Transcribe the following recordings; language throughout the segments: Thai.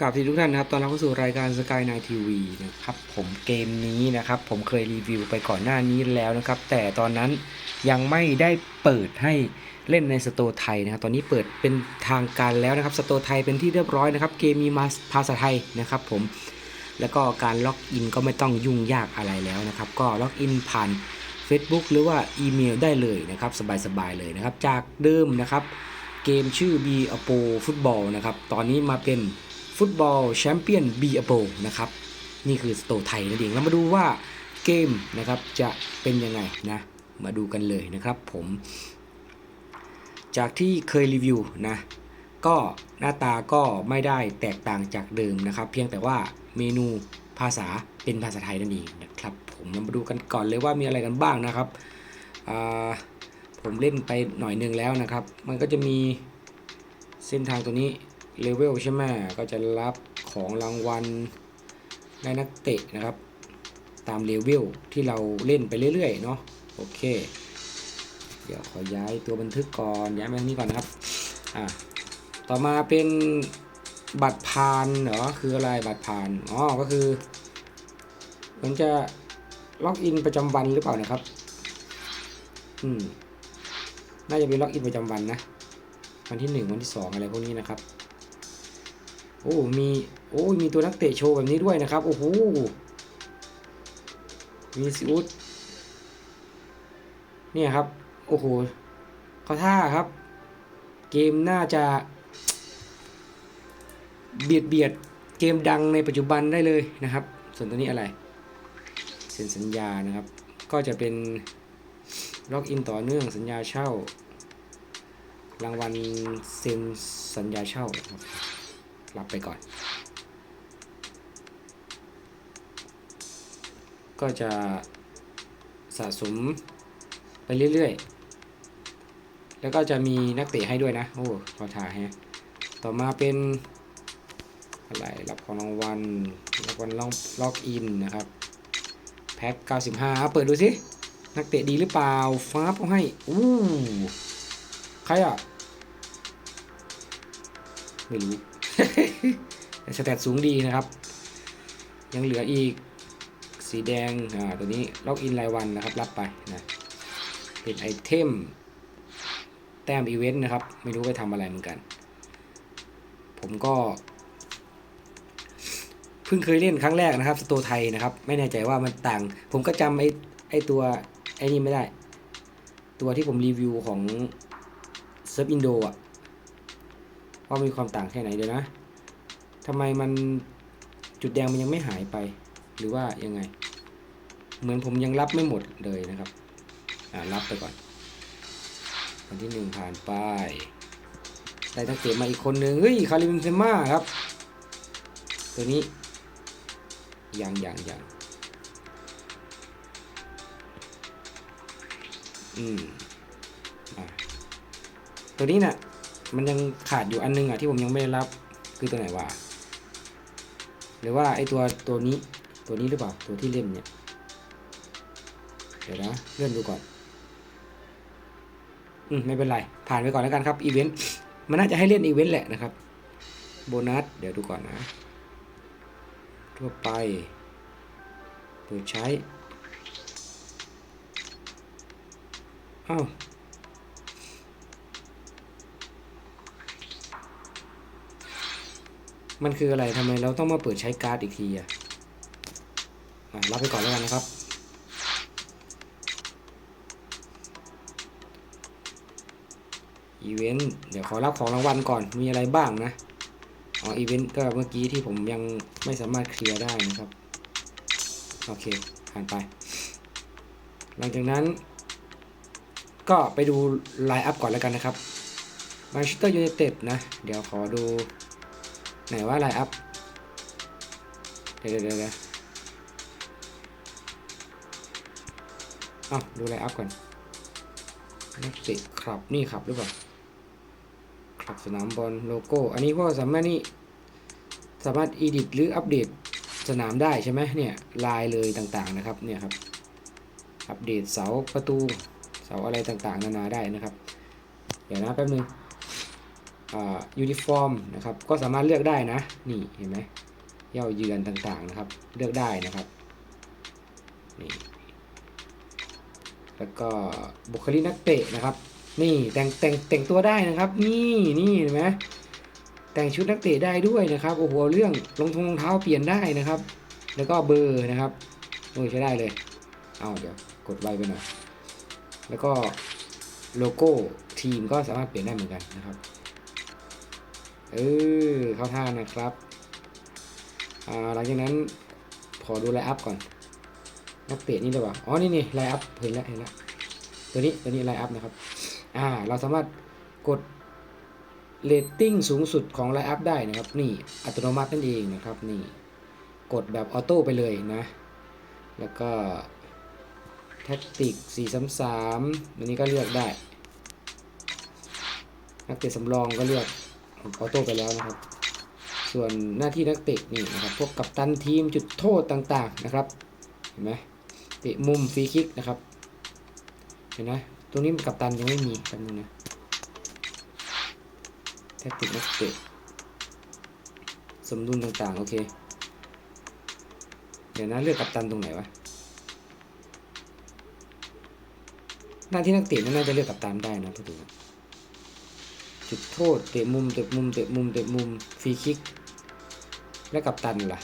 กราบสวัสดีทุกท่านนะครับตอนรับเข้าสู่รายการ Sky n i g h t TV นะครับผมเกมนี้นะครับ ผมเคยรีวิวไปก่อนหน้านี้แล้วนะครับ แต่ตอนนั้นยังไม่ได้เปิดให้เล่นในสโตร์ไทยนะครับ ตอนนี้เปิดเป็นทางการแล้วนะครับ สโตร์ไทยเป็นที่เรียบร้อยนะครับ เกมมีมาภาษาไทยนะครับ ผม แล้วก็การล็อกอินก็ไม่ต้องยุ่งยากอะไรแล้วนะครับ ก็ล็อกอินผ่าน Facebook หรือว่าอีเมลได้เลยนะครับ สบายๆเลยนะครับ จากเดิมนะครับ เกมชื่อ b a p o Football นะครับ ตอนนี้มาเป็น ฟุตบอลแชมเปี้ยน b a p o นะครับนี่คือสโตร์ไทยนั่นเองเรามาดูว่าเกมนะครับจะเป็นยังไงนะมาดูกันเลยนะครับผม จากที่เคยรีวิวนะก็หน้าตาก็ไม่ได้แตกต่างจากเดิมนะครับ เพียงแต่ว่าเมนูภาษาเป็นภาษาไทยนั่นเองนะครับผมเรามาดูกันก่อนเลยว่ามีอะไรกันบ้างนะครับผมเล่นไปหน่อยหนึงแล้วนะครับ มันก็จะมีเส้นทางตัวนี้ เลเวลใช่ไหมก็จะรับของรางวัลในนักเตะนะครับ ตามเลเวลที่เราเล่นไปเรื่อยๆเนาะโอเค เดี๋ยวขอย้ายตัวบันทึกก่อนย้ายมาทางนี้ก่อนนะครับอ่าต่อมาเป็นบัตรพานเหรอคืออะไรบัตรพานอ๋อก็คือมันจะล็อกอินประจำวันหรือเปล่านะครับ อืม น่าจะเป็นล็อกอินประจำวันนะ วันที่หนึ่งวันที่สองอะไรพวกนี้นะครับ โอ้มีโอ้มีตัวนักเตะโชว์แบบนี้ด้วยนะครับ โอ้โหมีซิอุสเนี่ยครับ โอ้โหเขาท่าครับ เกมน่าจะ เบียดเบียดเกมดังในปัจจุบันได้เลยนะครับ ส่วนตัวนี้อะไรเซ็นสัญญานะครับ ก็จะเป็นล็อกอินต่อเนื่องสัญญาเช่ารางวัลเซ็นสัญญาเช่าครับ รับไปก่อน ก็จะสะสมไปเรื่อยๆ แล้วก็จะมีนักเตะให้ด้วยนะ โอ้ขอถ่ายฮะ ต่อมาเป็นอะไรรับของรางวัลรางวัลล็อกล็อกอินนะครับ แพ็ค95 เปิดดูสิ นักเตะดีหรือเปล่า ฟ้าเขาให้ อู้ ใครอะ ไม่รู้ สแตทสูงดีนะครับ ยังเหลืออีกสีแดงอ่าตัวนี้ล็อกอินรายวันนะครับ รับไปนะเป็นไอเทมแต้มอีเวนต์นะครับ ไม่รู้ไปทำอะไรเหมือนกัน ผมก็เพิ่งเคยเล่นครั้งแรกนะครับสโตไทยนะครับ ไม่แน่ใจว่ามันต่าง ผมก็จำไอไอตัวไอ้นี่ไม่ได้ ตัวที่ผมรีวิวของเซิร์ฟอินโดอะ ว่ามีความต่างแค่ไหนเดี๋ยวนะทำไมมันจุดแดงมันยังไม่หายไป หรือว่ายังไง เหมือนผมยังรับไม่หมดเลยนะครับ อ่ารับไปก่อนวันที่หนึ่งผ่านไปได้ตั้งเตะมาอีกคนนึงเฮ้ยคาริมเซม่าครับ ตัวนี้ยังยังยังอืมอะตัวนี้น่ะ มันยังขาดอยู่อันนึงอะที่ผมยังไม่ได้รับคือตัวไหนวะหรือว่าไอตัวตัวนี้ตัวนี้หรือเปล่าตัวที่เล่นเนี่ยเดี๋ยวนะเลื่อนดูก่อนอืมไม่เป็นไร ผ่านไปก่อนแล้วกันครับอีเวนต์มันน่าจะให้เล่นอีเวนต์แหละนะครับ โบนัส เดี๋ยวดูก่อนนะ ทั่วไป เปิดใช้อ้าว มันคืออะไรทำไมเราต้องมาเปิดใช้การ์ดอีกทีอะรับไปก่อนแล้วกันนะครับ อีเวนต์ เดี๋ยวขอรับของรางวัลก่อน มีอะไรบ้างนะ อ๋อ อีเวนต์ก็เมื่อกี้ที่ผมยังไม่สามารถเคลียร์ได้นะครับ โอเคผ่านไป หลังจากนั้น ก็ไปดูไลน์อัพก่อนแล้วกันนะครับมาชิเตอร์ยูไนเต็ดนะ เดี๋ยวขอดู ไหนว่าไลน์อัพ เดี๋ยวเดี๋ยวเดี๋ยวเอาดูไลน์อัพก่อนนักเตะครับนี่ครับหรือเปล่าครับสนามบอลโลโก้ อันนี้ก็สามารถนี่สามารถอีดิทหรืออัปเดตสนามได้ใช่ไหมเนี่ยลายเลยต่างๆนะครับเนี่ยครับอัปเดตเสาประตูเสาอะไรต่างๆ นานาได้นะครับ เดี๋ยวนะแป๊บนึง ยูนิฟอร์มนะครับก็สามารถเลือกได้นะ นี่เห็นไหมเย่าเยือนต่างๆนะครับ เลือกได้นะครับนี่แล้วก็บุคลิกนักเตะนะครับ นี่แต่งแต่งแต่งตัวได้นะครับ นี่นี่เห็นไหมแต่งชุดนักเตะได้ด้วยนะครับโอ้โหเรื่องรองทงรองเท้าเปลี่ยนได้นะครับ แล้วก็เบอร์นะครับโอ้ใช้ได้เลย เอาเดี๋ยวกดไวไปหน่อยแล้วก็โลโก้ทีมก็สามารถเปลี่ยนได้เหมือนกันนะครับ เออเข้าท่านะครับหลังจากนั้นขอดูไลน์อัพก่อนนักเตะนี่เลยว่ะอ๋อนี่นี่ไลน์อัพเห็นแล้วเห็นแล้วตัวนี้ตัวนี้ไลน์อัพนะครับอ่าเราสามารถกดเรตติ้งสูงสุดของไลน์อัพได้นะครับ นี่อัตโนมัตินั่นเองนะครับนี่กดแบบออโต้ไปเลยนะ แล้วก็แท็กติก433อันนี้ก็เลือกได้ นักเตะสำรองก็เลือก ออโต้ไปแล้วนะครับ ส่วนหน้าที่นักเตะนี่นะครับ พวกกัปตันทีมจุดโทษต่างๆนะครับเห็นไหมเตะมุมฟรีคิกนะครับ เห็นไหมตรงนี้กัปตันยังไม่มีแป๊บนึงนะแท็กติกนักเตะสมดุลต่างๆ โอเค เดี๋ยวนะเลือกกัปตันตรงไหนวะหน้าที่นักเตะน่าจะเลือกกัปตันได้นะพูดถึงน จุดโทษเตะมุมเตะมุมเตะมุมเตะมุมฟรีคิก แล้วกัปตันล่ะ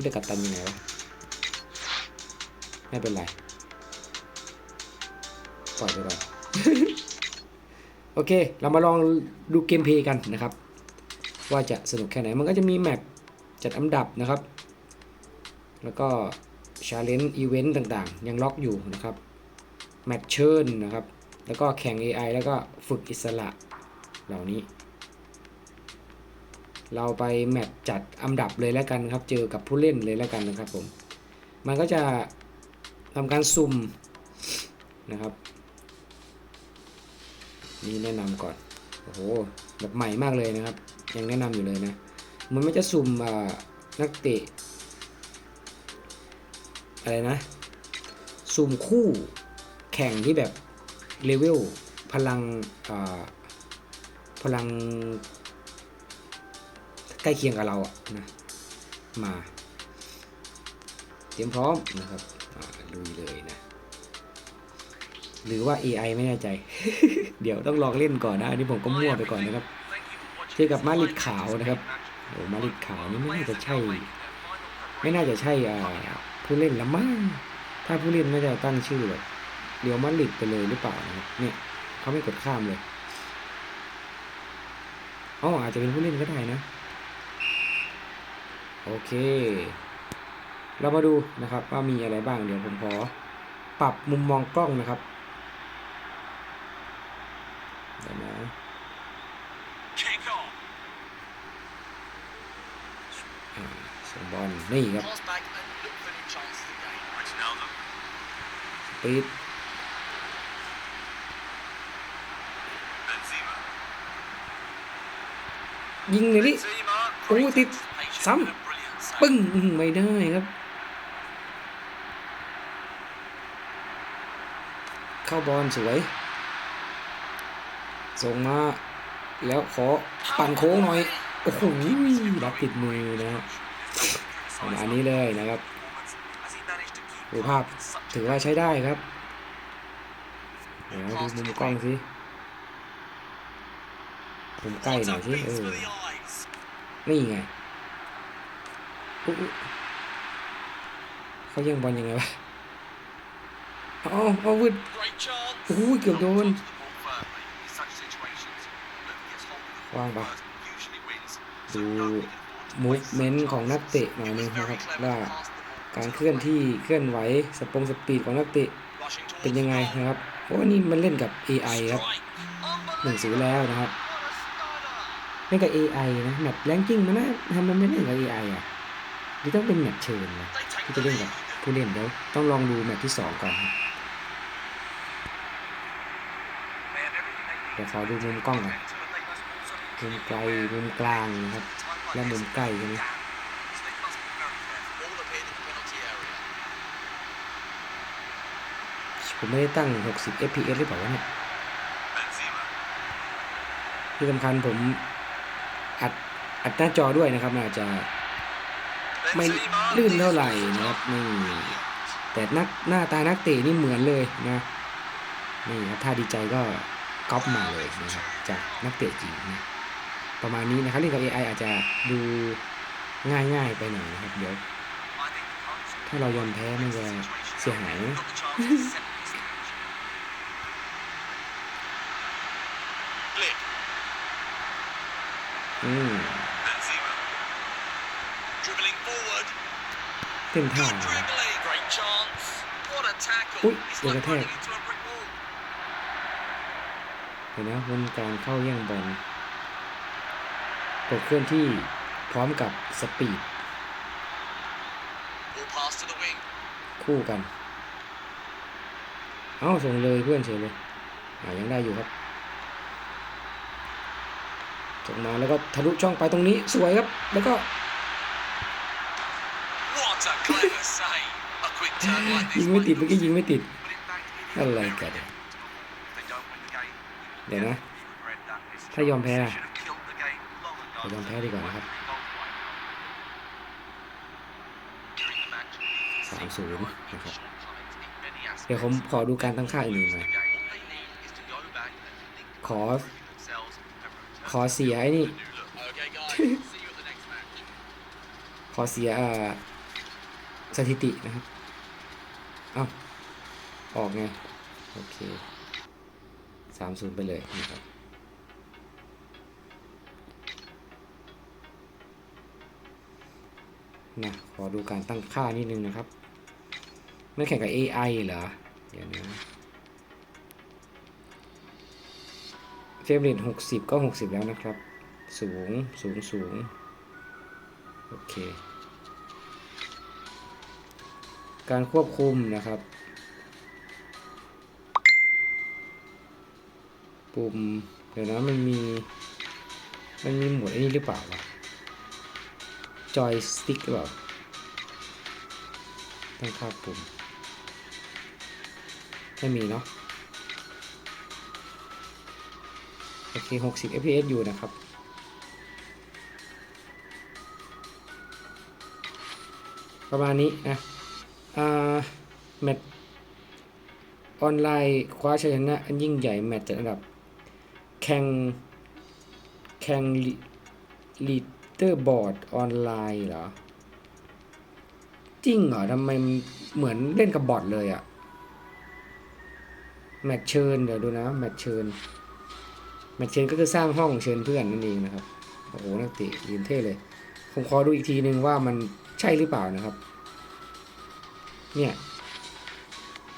เลือกกัปตันยังไงวะไม่เป็นไรปล่อยไปก่อนโอเค เรามาลองดูเกมเพย์กันนะครับ ว่าจะสนุกแค่ไหน มันก็จะมีแมปจัดอันดับนะครับ แล้วก็ชาเลนจ์อีเวนต์ต่างๆ ยังล็อกอยู่นะครับ แมตช์เชิญนะครับ แล้วก็แข่ง AI แล้วก็ฝึกอิสระเหล่านี้ เราไปแมตช์จัดอันดับเลยแล้วกันครับ เจอกับผู้เล่นเลยแล้วกันนะครับผม มันก็จะทำการซุ่มนะครับ นี่แนะนำก่อน โอ้โห แบบใหม่มากเลยนะครับ ยังแนะนำอยู่เลยนะ มันไม่จะซุ่มนักเตะอะไรนะ ซุ่มคู่แข่งที่แบบ เลเวลพลังอ่าพลังใกล้เคียงกับเราอะนะมาเตรียมพร้อมนะครับลุยเลยนะ หรือว่า AI ไม่แน่ใจ เดี๋ยวต้องลองเล่นก่อนนะ อันนี้ผมก็มั่วไปก่อนนะครับเจอกับมาริดขาวนะครับโอ้มาริดขาวนี่ไม่น่าจะใช่ ไม่น่าจะใช่อ่าผู้เล่นละมั้งถ้าผู้เล่นน่าจะตั้งชื่อแบบ เดี๋ยวมาริดไปเลยหรือเปล่านะครับเนี่ยเขาไม่กดข้ามเลยอ๋ออาจจะเป็นผู้เล่นก็ได้นะ โอเค เรามาดูนะครับว่ามีอะไรบ้างเดี๋ยวผมขอปรับมุมมองกล้องนะครับเดี๋ยวนะอ่าส่งบอลนี่ครับ Pass back ยิงเลยดิโอ้ติดซ้ำปึ้งไม่ได้ครับ เข้าบอลสวย ส่งมา แล้วขอปั่นโค้งหน่อย โอ้โหรับติดมือนะฮะประมาณนี้เลยนะครับดูภาพถือว่าใช้ได้ครับเดี๋ยวดูมุมกล้องสิ มุมใกล้หน่อยสิเออนี่ไงอุ๊ยอุ๊ยเขาแย่งบอลยังไงวะเอาเอาวึด Great chance. โอ้ยเกือบโดน Touches the ball firmly. In such situations, whoever gets hold of the วาง ball ปะ first usually wins. ดู So nothing in fourth มูฟ place. เมนต์ของนักเตะหน่อยนึง Very นะครับ clever ว่า to pass the ball การ to เคลื่อน the ที่เคลื่อนไหวสปงสปีดของนักเตะ Rushing towards เป็นยังไง the goal. นะครับโอ้นี่มันเล่นกับ AI ครับ Strike. หนึ่งศูนย์แล้วนะครับ What a stunner. เล่นกับ AI นะแมตช์แรงกิ้งมันนะทำไมไม่เล่นกับ AI อะหรือต้องเป็นแมตช์เชิญนะที่จะเล่นกับผู้เล่นเดี๋ยวต้องลองดูแมตช์ที่สองก่อนเดี๋ยวขอดูมุมกล้องก่อนมุมไกลมุมกลางนะครับ และมุมใกล้ใช่ไหมผมไม่ได้ตั้ง 60 fps หรือเปล่าวะเนี่ยที่สำคัญผม อัดหน้าจอด้วยนะครับน่าจจะไม่ลื่นเท่าไหร่นะครับนี่แต่นักหน้าตานักเตะนี่เหมือนเลยนะนี่ครับถ้าดีใจก็ก๊อปมาเลยนะครับจากนักเตะจริงนะประมาณนี้นะครับเล่นกับ AI อาจจะดูง่ายๆไปหน่อยนะครับเดี๋ยวถ้าเรายอมแพ้มันจะเสียหายนะอืม Benzema. Dribbling forward. เต้นท่า Good นะครับ dribbling. Great chance. What a tackle. Ui, It's được like rồi, running into a brick wall. เห็นนะวนการเข้าแย่งบอลกดเคลื่อนที่พร้อมกับสปีด Ball pass to the wing. คู่กัน เอ้าส่งเลยเพื่อนเฉยเลยอ่ายังได้อยู่ครับส่งมาแล้วก็ทะลุช่องไปตรงนี้สวยครับ แล้วก็ ยิงไม่ติดเมื่อกี้ยิงไม่ติด อะไรกันเดี๋ยวนะ ถ้ายอมแพ้ยอมแพ้ดีกว่านะครับสามศูนย์นะครับ เดี๋ยวผมขอดูการตั้งค่าอีกหนึ่งหน่อยขอ ขอเสียไอ้นี่ ขอเสียสถิตินะครับ อ้าออกไง โอเคสามศูนย์ไปเลยนะครับนะขอดูการตั้งค่านิดนึงนะครับ ไม่แข่งกับ AI เหรอ เดี๋ยวนะเฟรมเรทหกสิบก็หกสิบแล้วนะครับ สูง สูง สูง โอเค การควบคุมนะครับ ปุ่มเดี๋ยวนะมันมีมันมีหมวดอ้นี่หรือเปล่าวะจอยสติ๊กหรือเปล่าตั้งค่าปุ่มไม่มีเนาะโอเค 60 fps อยู่นะครับ ประมาณนี้นะ แมตช์ออนไลน์คว้าชัยชนะ อันยิ่งใหญ่แมตช์จัดอันดับแข่งแข่งลีดเตอร์บอร์ดออนไลน์เหรอ จริงเหรอทำไมมันเหมือนเล่นกับบอทเลยอะแมตช์เชิญเดี๋ยวดูนะ แมตช์เชิญ แมตช์เชิญก็คือสร้างห้องเชิญเพื่อนนั่นเองนะครับ โอ้โหนักเตะยืนเท่เลย ผมขอดูอีกทีนึงว่ามันใช่หรือเปล่านะครับ เนี่ย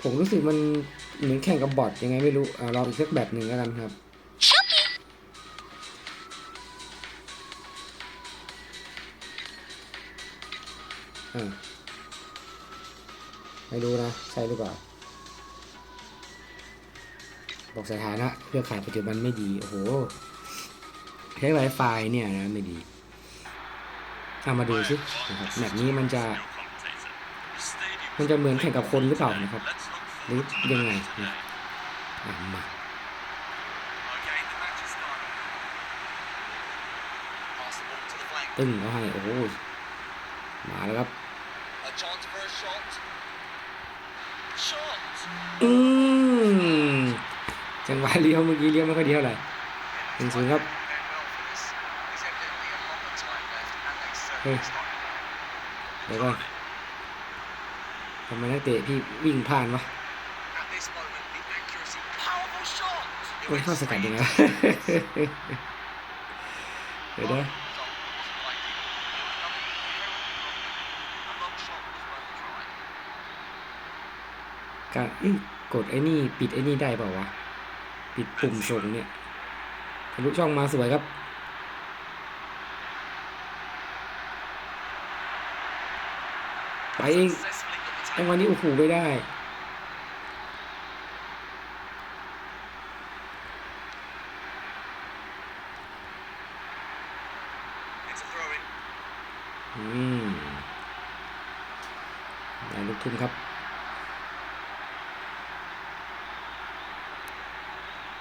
ผมรู้สึกมันเหมือนแข่งกับบอทยังไงไม่รู้อ่าลองอีกสักแบบหนึ่งแล้วกันครับ อ่าไม่รู้นะ ใช่หรือเปล่าบอกสถานะเครือข่ายปัจจุบันไม่ดี โอ้โหใช้ Wi-Fi เนี่ยนะไม่ดีเอามาดูสินะครับแบบนี้มันจะ มันจะเหมือนแข่งกับคนหรือเปล่านะครับหรือยังไงนะมาตึ้งเขาให้โอ้โหมาแล้วครับอืมจังหวะเลี้ยวเมื่อกี้เลี้ยวไม่ค่อยดีเท่าไหร่หนึ่งศูนย์ครับเฮ้ยเดี๋ยวก่อน ทำไมนักเตะที่วิ่งผ่านวะโมันเข้าสกัดยังไงเดี๋ยวนะการกดไอ้นี่ปิดไอ้นี่ได้เปล่าวะ ปิดปุ่มส่งเนี่ยทะลุช่องมาสวยครับไปเอง จัง tackle. หวะนี้โอ้โหไม่ได้ It's a throw in. อืมได้ลูกทุ่มครับ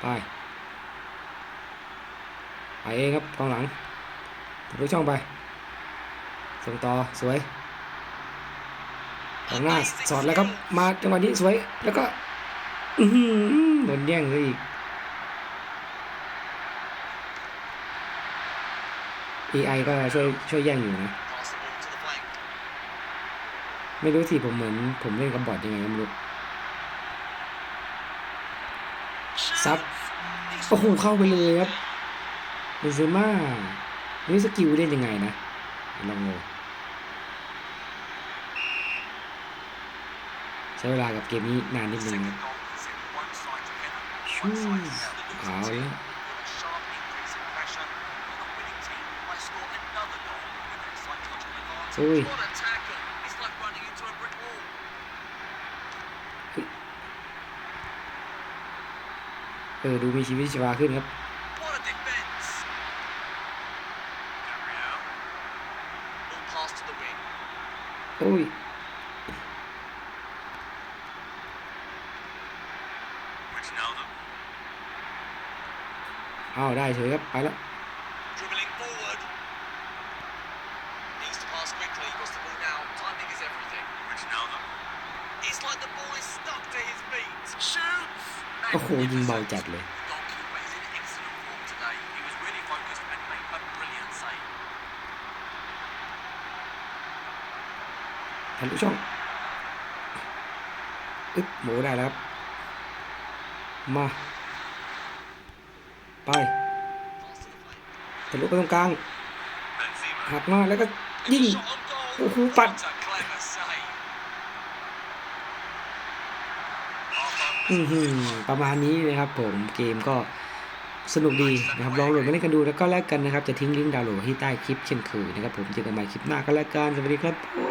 ไป ไปเองครับกองหลังทะลุช่องไป ส่งต่อ สวยก องหน้าสอดแล้วครับมาจังหวะนี้สวยแล้วก็อื้อหือโดนแย่งเลยอีก AI ก็ช่วยช่วยแย่งอยู่นะ ไม่รู้สิผมเหมือน ผมเล่นกับบอทยังไงไม่รู้ซับโอ้โหเข้าไปเลยครับเบนเซม่านี่สกิลเล่นยังไงนะลองดู ใช้เวลากับเกมนี้นานนิดนึง Second ครับ goal puts it one side together. ชู One side together. เอาแล้ว With a sharp increase in pressure, will the winning team might score another goal with an psychological advantage. Ui. What a tackle! It's like running into a brick wall. เออดูมีชีวิตชีวาขึ้นครับ What a defence! Gabriel. Ball pass to the wing. โอ้ย Wijnaldum. เอาได้เฉยครับไปแล้ว Dribbling forward. Needs to pass quickly. Got the ball now. Timing is everything. Wijnaldum. It's like the ball is stuck to his feet. Shoots. โอ้โหยิงเบาจัดเลย The goalkeeper is in excellent form today. He was really focused and made a brilliant save. ทะลุช่องอึ๊บหมูได้แล้วครับ มา ไปทะลุไปตรงกลางหักมาแล้วก็ยิงโอ้โหปัดประมาณนี้นะครับผมเกมก็สนุกดีนะครับลองโหลดมาเล่นกันดูแล้วก็แลกกันนะครับ จะทิ้งลิงก์ดาวน์โหลดที่ใต้คลิปเช่นเคยนะครับผมเจอกันใหม่คลิปหน้าก็แล้วกันสวัสดีครับผม